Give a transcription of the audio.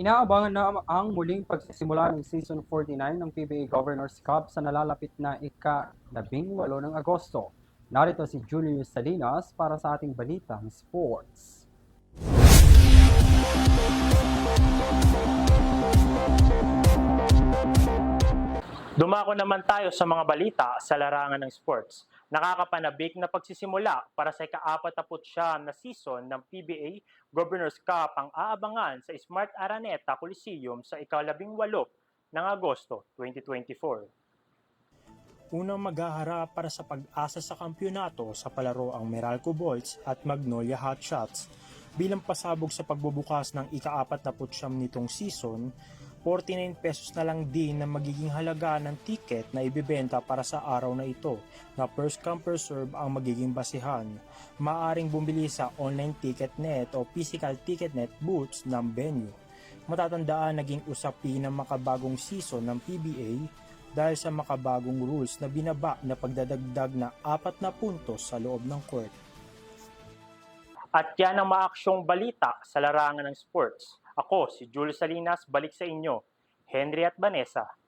Inaabangan na ang muling pagsisimula ng Season 49 ng PBA Governors Cup sa nalalapit na ika-18 ng Agosto. Narito si Julius Salinas para sa ating balitang sports. Dumako naman tayo sa mga balita sa larangan ng sports. Nakakapanabik na pagsisimula para sa ika-49 na season ng PBA Governors Cup ang aabangan sa Smart Araneta Coliseum sa ika-18 ng Agosto 2024. Unang maghaharap para sa pag-asa sa kampyonato sa palaro ang Meralco Bolts at Magnolia Hotshots. Bilang pasabog sa pagbubukas ng ika-49 nitong season, 49 pesos na lang din na magiging halaga ng ticket na ibibenta para sa araw na ito na first come first serve ang magiging basihan. Maaring bumili sa online ticket net o physical ticket net booths ng venue. Matatandaan naging usapin ng makabagong season ng PBA dahil sa makabagong rules na binaba na pagdadagdag na apat na puntos sa loob ng court. At yan ang maaksyong balita sa larangan ng sports. Ako, si Jules Salinas, balik sa inyo. Henry at Vanessa.